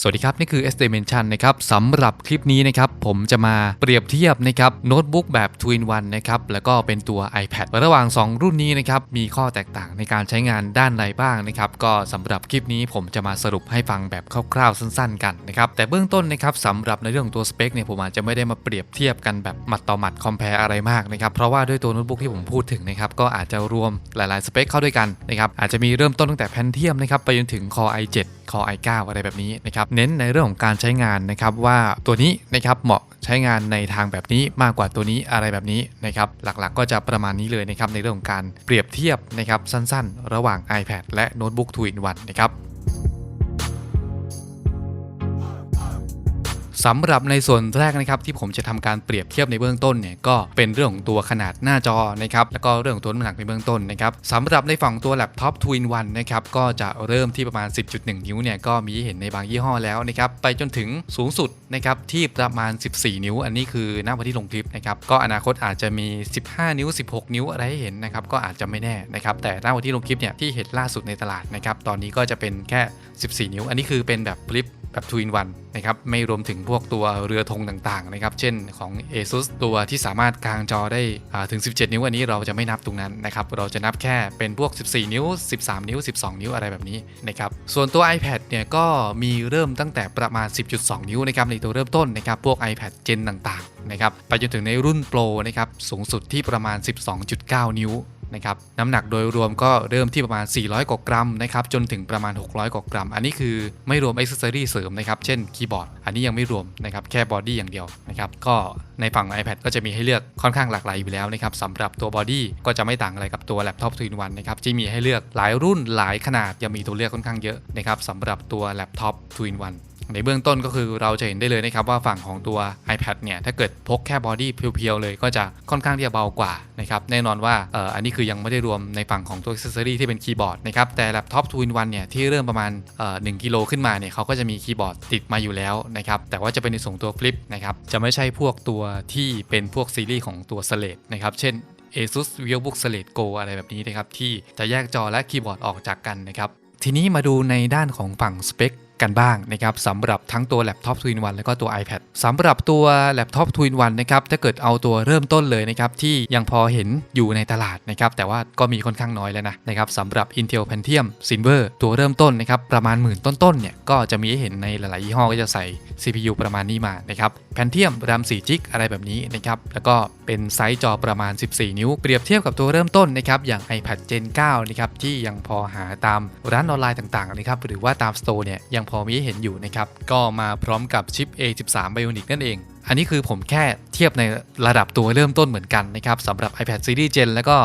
สวัสดีครับ นี่คือ S Dimension นะครับสำหรับคลิปนี้นะครับผมจะมาเปรียบเทียบนะครับโน้ตบุ๊กแบบ2 in 1นะครับแล้วก็เป็นตัว iPad ระหว่าง 2 รุ่นนี้นะครับมีข้อแตกต่างในการใช้งานด้านใดบ้างนะครับก็สำหรับคลิปนี้ผมจะมาสรุปให้ฟังแบบคร่าวๆสั้นๆ กันนะครับแต่เบื้องต้นนะครับสำหรับในเรื่องของตัวสเปคเนี่ยผมอาจจะไม่ได้มาเปรียบเทียบกันแบบหมัดต่อหมัดคอมเพลอะไรมากนะครับเพราะว่าด้วยตัวโน้ตบุ๊กที่ผมพูดถึงนะครับก็อาจจะรวมหลายๆสเปคเข้าด้วยกันนะครับอาจจะมีเริ่มต้นตั้งแต่ Pentium นะครับไปจนถึง Core i7 Core i9 อะไรแบบนี้นะครับเน้นในเรื่องของการใช้งานนะครับว่าตัวนี้นะครับเหมาะใช้งานในทางแบบนี้มากกว่าตัวนี้อะไรแบบนี้นะครับหลักๆ ก็จะประมาณนี้เลยนะครับในเรื่องของการเปรียบเทียบนะครับสั้นๆ ระหว่าง iPad และโน้ตบุ๊ก2 in 1นะครับ สำหรับในส่วนแรกนะครับที่ผมจะทำการเปรียบเทียบในเบื้องต้นเนี่ยก็เป็นเรื่องของตัวขนาดหน้าจอนะครับแล้วก็เรื่องของตัวน้ำหนักในเบื้องต้นนะครับสำหรับในฝั่งตัวแล็ปท็อป2 in 1นนะครับก็จะเริ่มที่ประมาณ 10.1 นิ้วเนี่ยก็มีเห็นในบางยี่ห้อแล้วนะครับไปจนถึงสูงสุดนะครับที่ประมาณ 14 นิ้ว อันนี้คือหน้าวันที่ลงคลิปนะครับก็อนาคตอาจจะมี 15 นิ้ว 16 นิ้วอะไรให้เห็นนะครับก็อาจจะไม่แน่นะครับแต่หน้าวันที่ลงคลิปเนี่ยที่เห็นล่าสุดในตลาดนะครับตอนนี้ก็จะเป็นแค่ 14 นิ้ว อันนี้คือเป็นแบบฟลิป แบบ2 in 1นะครับไม่รวมถึงพวกตัวเรือธงต่างๆนะครับเช่นของ ASUS ตัวที่สามารถกางจอได้ถึง 17 นิ้วอันนี้เราจะไม่นับตรงนั้นนะครับเราจะนับแค่เป็นพวก 14 นิ้ว 13 นิ้ว 12 นิ้วอะไรแบบนี้นะครับส่วนตัว iPad เนี่ยก็มีเริ่มตั้งแต่ประมาณ 10.2 นิ้วนะครับในตัวเริ่มต้นนะครับพวก iPad เจนต่างๆนะครับไปจนถึงในรุ่น Pro นะครับสูงสุดที่ประมาณ 12.9 นิ้ว นะครับน้ำหนักโดยรวมก็เริ่มที่ประมาณ 400 กว่ากรัมนะครับจนถึงประมาณ 600 กว่ากรัม อันนี้คือไม่รวมอ c เซอรี่เสริมนะครับเช่นคีย์บอร์ด อันนี้ยังไม่รวมนะครับแค่บอดี้อย่างเดียวนะครับก็ในฝั่ง iPad ก็จะมีให้เลือกค่อนข้างหลากหลายอยู่แล้วนะครับสำหรับตัวบอดี้ก็จะไม่ต่างอะไรกับตัวแล็ปท็อป2 in 1นนะครับที่มีให้เลือกหลายรุ่นหลายขนาดยังมีตัวเลือกค่อนข้างเยอะนะครับสำหรับตัวแล็ปท็อป2 in 1 ในเบื้องต้นก็คือเราจะเห็นได้เลยนะครับว่าฝั่งของตัว iPad เนี่ยถ้าเกิดพกแค่บอดี้เพียวๆเลยก็จะค่อนข้างที่จะเบากว่านะครับแน่นอนว่าอออันนี้คือยังไม่ได้รวมในฝั่งของตัว accessory ที่เป็นคีย์บอร์ดนะครับแต่แล็ปท็อป2 in 1เนี่ยที่เริ่มประมาณเอ่อ1กิโลขึ้นมาเนี่ยเขาก็จะมีคีย์บอร์ดติดมาอยู่แล้วนะครับแต่ว่าจะเป็นในส่วนตัวฟลิปนะครับจะไม่ใช่พวกตัวที่เป็นพวกซีรีส์ของตัว Slate นะครับเช่น ASUS VivoBook Slate Go อะไรแบบนี้นะครับที่จะแยกจอและคีย์บอร์ดออกจากกันนะครับทีนี้มาดูในด้านของฝั่งสเปค กันบ้างนะครับสำหรับทั้งตัวแล็ปท็อป2 in 1แล้วก็ตัว iPad สำหรับตัวแล็ปท็อป2 in 1นนะครับถ้าเกิดเอาตัวเริ่มต้นเลยนะครับที่ยังพอเห็นอยู่ในตลาดนะครับแต่ว่าก็มีค่อนข้างน้อยแล้วนะนะครับสำหรับ Intel Pentium Silver ตัวเริ่มต้นนะครับประมาณหมื่นต้นๆเนี่ยก็จะมีให้เห็นในหลายๆยี่ห้อก็จะใส่ CPU ประมาณนี้มานะครับ Pentium RAM 4 g b อะไรแบบนี้นะครับแล้วก็เป็นไซส์จอประมาณ 14 นิ้ว เปรียบเทียบกับตัวเริ่มต้นนะครับอย่าง iPad Gen 9นะครับที่ยังพอหาตามร้านออนไลน์ต่างๆนะครับหรือว่าตามสโตร์เนี่ยยังพอมีให้เห็นอยู่นะครับ ก็มาพร้อมกับชิป A13 Bionic นั่นเอง อันนี้คือผมแค่เทียบในระดับตัวเริ่มต้นเหมือนกันนะครับสำหรับ iPad Series Gen แล้วก็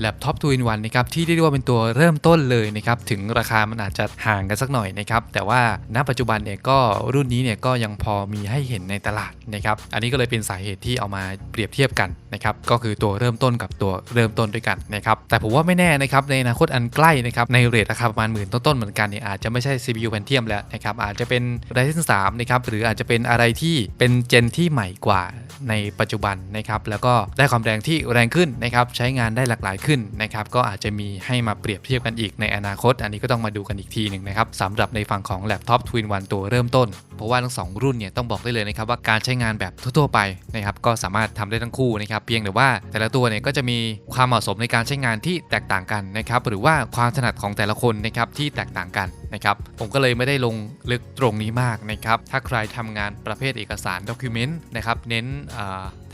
แล็ปท็อป2 in 1นะครับที่เรียกว่าเป็นตัวเริ่มต้นเลยนะครับถึงราคามันอาจจะห่างกันสักหน่อยนะครับแต่ว่าณปัจจุบันเนี่ยก็รุ่นนี้เนี่ยก็ยังพอมีให้เห็นในตลาดนะครับอันนี้ก็เลยเป็นสาเหตุที่เอามาเปรียบเทียบกันนะครับก็คือตัวเริ่มต้นกับตัวเริ่มต้นด้วยกันนะครับแต่ผมว่าไม่แน่นะครับในอนาคตอันใกล้นะครับในเรทราคาประมาณหมื่นต้นๆเหมือนกันเนี่ยอาจจะไม่ใช่ CPU Pentium แล้วนะครับอาจจะเป็น Ryzen 3นะครับหรืออาจจะเป็นอะไรที่เป็นเจนที่ใหม่กว่าในปัจจุบันนะครับแล้วก็ได้ความแรงที่แรงขึ้นนะครับใช้งานได้หลากหลายขึ้นนะครับก็อาจจะมีให้มาเปรียบเทียบกันอีกในอนาคต อันนี้ก็ต้องมาดูกันอีกทีหนึ่งนะครับสำหรับในฝั่งของแล็ปท็อป Twin One ตัวเริ่มต้น เพราะว่าทั้งสองรุ่นเนี่ยต้องบอกได้เลยนะครับว่าการใช้งานแบบทั่วๆไปนะครับก็สามารถทำได้ทั้งคู่นะครับเพียงแต่ว่าแต่ละตัวเนี่ยก็จะมีความเหมาะสมในการใช้งานที่แตกต่างกันนะครับหรือว่าความถนัดของแต่ละคนนะครับที่แตกต่างกัน นะครับผมก็เลยไม่ได้ลงลึกตรงนี้มากนะครับถ้าใครทำงานประเภทเอกสารด็อกิเมนต์นะครับเน้น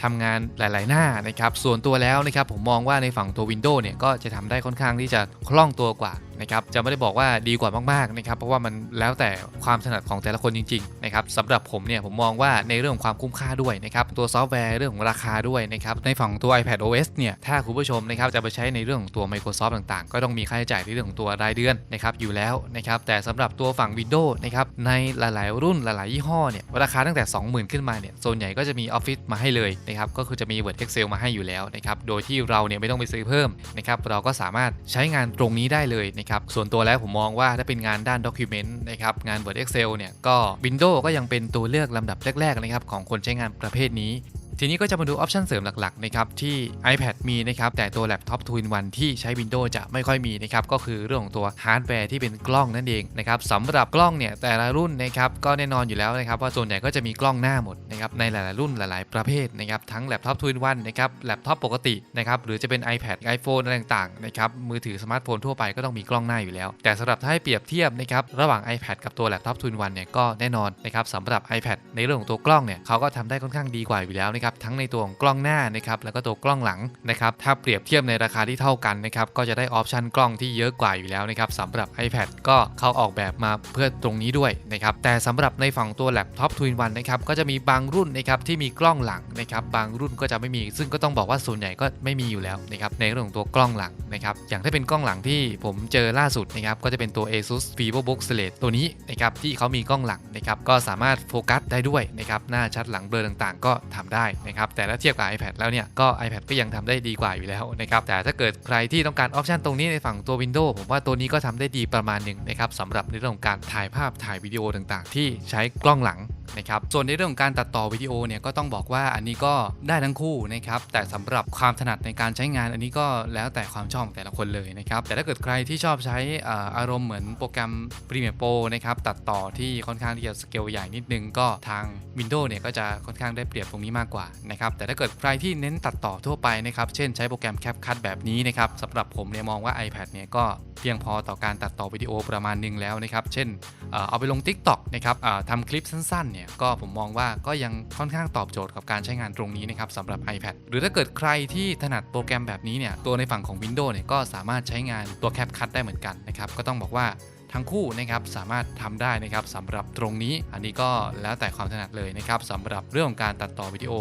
ทำงานหลาย ๆ หน้านะครับ ส่วนตัวแล้วนะครับผมมองว่าในฝั่งตัว Windows เนี่ยก็จะทำได้ค่อนข้างที่จะคล่องตัวกว่านะครับจะไม่ได้บอกว่าดีกว่ามาก ๆ นะครับ เพราะว่ามันแล้วแต่ความถนัดของแต่ละคนจริง ๆ นะครับสำหรับผมเนี่ยผมมองว่าในเรื่องของความคุ้มค่าด้วยนะครับตัวซอฟต์แวร์เรื่องของราคาด้วยนะครับในฝั่งตัว iPad OS เนี่ยถ้าคุณผู้ชมนะครับจะไปใช้ในเรื่องของตัว Microsoft ต่าง ๆ ก็ต้องมีค่าใช้จ่ายในเรื่องของตัวรายเดือนนะครับอยู่แล้วนะครับแต่สำหรับตัวฝั่ง Windows นะครับในหลาย ๆ รุ่นหลาย ๆ ยี่ห้อเนี่ยราคาตั้งแต่ 20,000 ขึ้นมาเนี่ยส่วนใหญ่ก็จะมี Office มาให้เลยนะครับก็คือจะมี Word Excel มาให้อยู่แล้วนะครับโดยที่เราเนี่ยไม่ต้องไปซื้อเพิ่มนะครับเราก็สามารถใช้งานตรงนี้ได้เลยนะครับส่วนตัวแล้วผมมองว่าถ้าเป็นงานด้าน Document นะครับงาน Word Excel เนี่ยก็ Windows ก็ยังเป็นตัวเลือกลำดับแรกๆนะครับของคนใช้งานประเภทนี้ ทีนี้ก็จะมาดูออปชันเสริมหลักๆนะครับที่ iPad มีนะครับแต่ตัวแล็ปท็อป2 in 1ที่ใช้ Windows จะไม่ค่อยมีนะครับก็คือเรื่องของตัวฮาร์ดแวร์ที่เป็นกล้องนั่นเองนะครับสำหรับกล้องเนี่ยแต่ละรุ่นนะครับก็แน่นอนอยู่แล้วนะครับว่าส่วนใหญ่ก็จะมีกล้องหน้าหมดนะครับในหลาย ๆ รุ่นหลาย ๆ ประเภทนะครับทั้งแล็ปท็อป2 in 1นนะครับแล็ปท็อปปกตินะครับหรือจะเป็น iPad iPhone อะไรต่างๆนะครับมือถือสมาร์ทโฟนทั่วไปก็ต้องมีกล้องหน้าอยู่แล้ว แต่สำหรับถ้าให้เปรียบเทียบนะครับระหว่าง iPad กับตัวแล็ปท็อป2 in 1เนี่ยก็แน่นอนนะครับสำหรับ iPad ในเรื่องของตัวกล้องเนี่ยเขาก็ทำได้ค่อนข้างดีกว่าอยู่แล้วนะครับทั้งในตัวของกล้องหน้านะครับแล้วก็ตัวกล้องหลังนะครับถ้าเปรียบเทียบในราคาที่เท่ากันนะครับก็จะได้ออปชันกล้องที่เยอะกว่าอยู่แล้วนะครับสำหรับ iPad ก็เขาออกแบบมาเพื่อตรงนี้ด้วยนะครับแต่สำหรับในฝั่งตัวแล็ปท็อป2 in 1นนะครับก็จะมีบางรุ่นนะครับที่มีกล้องหลังนะครับบางรุ่นก็จะไม่มี ซึ่งก็ต้องบอกว่าส่วนใหญ่ก็ไม่มีอยู่แล้วนะครับในเรื่องของตัวกล้องหลังนะครับอย่างถ้าเป็นกล้องหลังที่ผมเจอล่าสุดนะครับก็จะเป็นตัว ASUS VivoBook Select ตัวนี้นะครับที่เขามีกล้องหลังนะครับก็สามารถโฟกัสได้ด้วยนะครับหน้าชัดหลังเบลอต่างๆ ก็ทำได้นะครับแต่ถ้าเทียบกับ iPad แล้วเนี่ยก็ iPad ก็ยังทำได้ดีกว่าอยู่แล้วนะครับแต่ถ้าเกิดใครที่ต้องการออปชันตรงนี้ในฝั่งตัว Windows ผมว่าตัวนี้ก็ทำได้ดีประมาณหนึ่งนะครับสำหรับในเรื่องของการถ่ายภาพถ่ายวิดีโอต่างๆ ที่ใช้กล้องหลังนะครับส่วนในเรื่องของการตัดต่อวิดีโอเนี่ยก็ต้องบอกว่าอันนี้ก็ได้ทั้งคู่นะครับแต่สำหรับความถนัดในการใช้งานอันนี้ก็แล้วแต่ความชอบของแต่ละคนเลยนะครับแต่ถ้าเกิดใครที่ชอบใช้อาอารมณ์เหมือนโปรแกรม Premiere Pro นะครับตัดต่อที่ค่อนข้างที่จะสเกลใหญ่นิดนึงก็ทาง Windows เนี่ยก็จะค่อนข้างได้เปรียบตรงนี้มากกว่านะครับแต่ถ้าเกิดใครที่เน้นตัดต่อทั่วไปนะครับเช่นใช้โปรแกรม CapCut แบบนี้นะครับสำหรับผมเนี่ยมองว่า iPad เนี่ยก็เพียงพอต่อการตัดต่อวิดีโอประมาณหนึงแล้วนะครับเช่นเอาไปลง TikTok นะครับอ่าทำคลิปสั้นๆเนี่ยก็ผมมองว่าก็ยังค่อนข้างตอบโจทย์กับการใช้งานตรงนี้นะครับสำหรับ iPad หรือถ้าเกิดใครที่ถนัดโปรแกรมแบบนี้เนี่ยตัวในฝั่งของ Windows เนี่ยก็สามารถใช้งานตัว CapCut ได้เหมือนกันนะครับก็ต้องบอกว่า ทั้งคู่นะครับสามารถทำได้นะครับสำหรับตรงนี้ อันนี้ก็แล้วแต่ความถนัดเลยนะครับสำหรับเรื่องของการตัดต่อวิดีโอ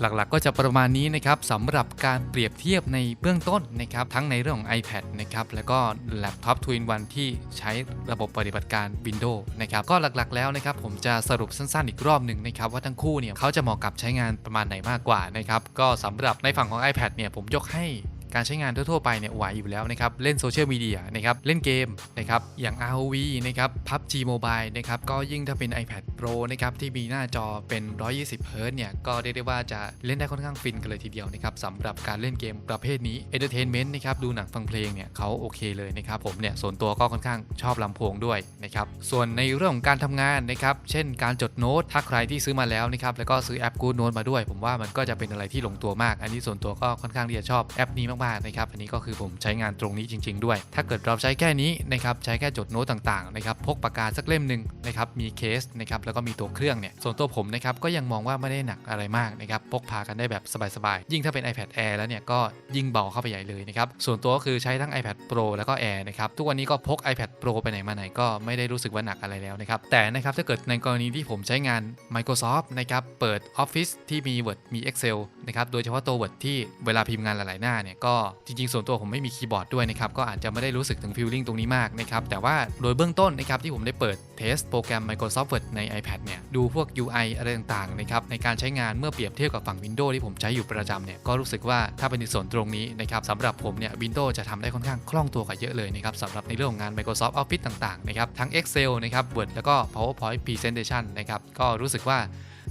หลักๆ ก็จะประมาณนี้นะครับสำหรับการเปรียบเทียบในเบื้องต้นนะครับทั้งในเรื่องของ iPad นะครับแล้วก็แล็ปท็อป2 in 1ที่ใช้ระบบปฏิบัติการ Windows นะครับก็หลักๆแล้วนะครับผมจะสรุปสั้นๆอีกรอบหนึ่งนะครับว่าทั้งคู่เนี่ยเขาจะเหมาะกับใช้งานประมาณไหนมากกว่านะครับก็สำหรับในฝั่งของ iPad เนี่ยผมยกให้ การใช้งานทั่วๆไปเนี่ยไหวอยู่แล้วนะครับ เล่นโซเชียลมีเดียนะครับเล่นเกมนะครับอย่าง ROV นะครับ PUBG Mobile นะครับก็ยิ่งถ้าเป็น iPad Pro นะครับที่มีหน้าจอเป็น 120 Hz เนี่ยก็เรียกได้ว่าจะเล่นได้ค่อนข้างฟินกันเลยทีเดียวนะครับสำหรับการเล่นเกมประเภทนี้ Entertainment นะครับดูหนังฟังเพลงเนี่ยเขาโอเคเลยนะครับผมเนี่ยส่วนตัวก็ค่อนข้างชอบลำโพงด้วยนะครับส่วนในเรื่องของการทำงานนะครับเช่นการจดโน้ตถ้าใครที่ซื้อมาแล้วนะครับแล้วก็ซื้อแอป Good Note มาด้วย ผมว่ามันก็จะเป็นอะไรที่ลงตัวมาก อันนี้ส่วนตัวก็ค่อนข้างที่จะชอบแอปนี้มากๆนะครับอันนี้ก็คือผมใช้งานตรงนี้จริง ๆ ด้วย ถ้าเกิดเราใช้แค่นี้นะครับใช้แค่จดโน้ตต่างๆนะครับพกปากกาสักเล่มหนึ่งนะครับมีเคสนะครับแล้วก็มีตัวเครื่องเนี่ยส่วนตัวผมนะครับก็ยังมองว่าไม่ได้หนักอะไรมากนะครับพกพากันได้แบบสบายๆยิ่งถ้าเป็น iPad Air แล้วเนี่ยก็ยิ่งเบาเข้าไปใหญ่เลยนะครับส่วนตัวก็คือใช้ทั้ง iPad Pro แล้วก็ Air นะครับทุกวันนี้ก็พก iPad Pro ไปไหนมาไหนก็ไม่ได้รู้สึกว่าหนักอะไรแล้วนะครับแต่นะครับถ้าเกิดในกรณีที่ผมใช้งาน Microsoft นะครับเปิด Office ที่มี Word มี Excel นะครับโดยเฉพาะตัว Word ที่เวลาพิมพ์งานหลาย ๆ หน้าเนี่ยก็จริง ๆ ส่วนตัวผมไม่มีคีย์บอร์ดด้วยนะครับก็อาจจะไม่ได้รู้สึกถึงฟีลลิ่งตรงนี้มากนะครับแต่ว่าโดยเบื้องต้นนะครับที่ผมได้เปิดเทสโปรแกรม Microsoft Word ใน iPad เนี่ยดูพวก UI อะไรต่าง ๆ นะครับในการใช้งานเมื่อเปรียบเทียบกับฝั่ง Windows ที่ผมใช้อยู่ประจำเนี่ยก็รู้สึกว่าถ้าเป็นในส่วนตรงนี้นะครับสำหรับผมเนี่ย Windows จะทำได้ค่อนข้างคล่องตัวกว่าเยอะเลยนะครับสำหรับในเรื่องของงาน Microsoft Office ต่าง ๆ นะครับทั้ง Excel นะครับ Word แล้วก็ PowerPoint Presentation นะครับก็รู้สึกว่า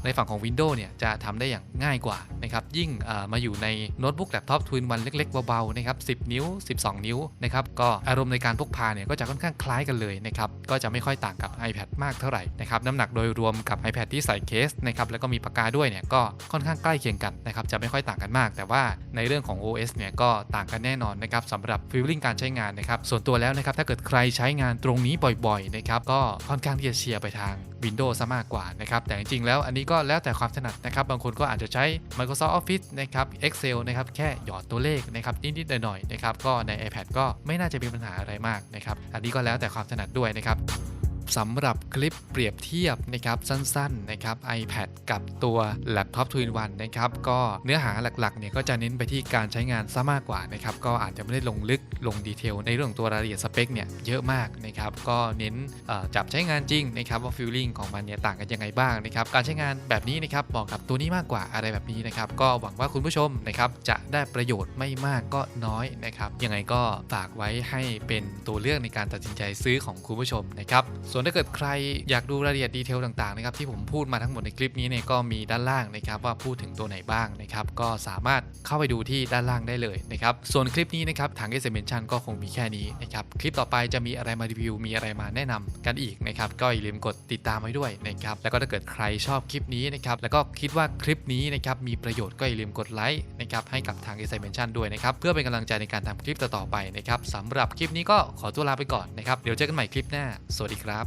ในฝั่งของ Windows เนี่ยจะทำได้อย่างง่ายกว่านะครับยิ่งมาอยู่ในโน้ตบุ๊กแล็ปท็อปทวินวันเล็ก ๆ เบาๆนะครับ10 นิ้ว 12 นิ้วนะครับก็อารมณ์ในการพกพาเนี่ยก็จะค่อนข้างคล้ายกันเลยนะครับก็จะไม่ค่อยต่างกับ iPad มากเท่าไหร่นะครับน้ำหนักโดยรวมกับ iPad ที่ใส่เคสนะครับแล้วก็มีปากกาด้วยเนี่ยก็ค่อนข้างใกล้เคียงกันนะครับจะไม่ค่อยต่างกันมาก แต่ว่าในเรื่องของ OS เนี่ยก็ต่างกันแน่นอนนะครับสำหรับฟีลลิ่งการใช้งานนะครับส่วนตัวแล้วนะครับถ้าเกิดใครใช้งานตรงนี้บ่อยๆนะครับก็ค่อนข้างที่จะเชียร์ไปทาง Windows ซะมากกว่านะครับแต่จริงๆแล้วอันนี้ก็แล้วแต่ความถนัดนะครับบางคนก็อาจจะใช้ Microsoft Office นะครับ Excel นะครับแค่หยอดตัวเลขนะครับนิดๆหน่อยๆนะครับก็ใน iPad ก็ไม่น่าจะมีปัญหาอะไรมากนะครับอันนี้ก็แล้วแต่ความถนัดด้วยนะครับ สำหรับคลิปเปรียบเทียบนะครับสั้นๆนะครับ iPad กับตัวแล็ปท็อป2 in 1นะครับก็เนื้อหาหลักๆเนี่ยก็จะเน้นไปที่การใช้งานซะมากกว่านะครับก็อาจจะไม่ได้ลงลึกลงดีเทลในเรื่องตัวรายละเอียดสเปคเนี่ยเยอะมากนะครับก็เน้นจับใช้งานจริงนะครับว่าฟีลลิ่งของมันเนี่ยต่างกันยังไงบ้างนะครับการใช้งานแบบนี้นะครับเหมาะกับตัวนี้มากกว่าอะไรแบบนี้นะครับก็หวังว่าคุณผู้ชมนะครับจะได้ประโยชน์ไม่มากก็น้อยนะครับยังไงก็ฝากไว้ให้เป็นตัวเลือกในการตัดสินใจซื้อของคุณผู้ชมนะครับส่วนถ้าเกิดใครอยากดูรายละเอียดดีเทลต่างๆนะครับที่ผมพูดมาทั้งหมดในคลิปนี้เนี่ยก็มีด้านล่างนะครับว่าพูดถึงตัวไหนบ้างนะครับก็สามารถเข้าไปดูที่ด้านล่างได้เลยนะครับส่วนคลิปนี้นะครับทาง s อ m e n t i o n ก็คงมีแค่นี้นะครับคลิปต่อไปจะมีอะไรมารีวิวมีอะไรมาแนะนำกันอีกนะครับก็อย่าลืมกดติดตามไว้ด้วยนะครับแล้วก็ถ้าเกิดใครชอบคลิปนี้นะครับแล้วก็คิดว่าคลิปนี้นะครับมีประโยชน์ก็อย่าลืมกดไลค์นะครับให้กับทาง s อ m e n t i o n ด้วยนะครับเพื่อเป็นกำลังใจในการทำคลิปต่อๆไปนะครับสำหรับคลิปนี้ก็ขอตัวลาไปก่อนนะครับเดี๋ยวเจอกันใหม่คลิปหน้า สวัสดีครับ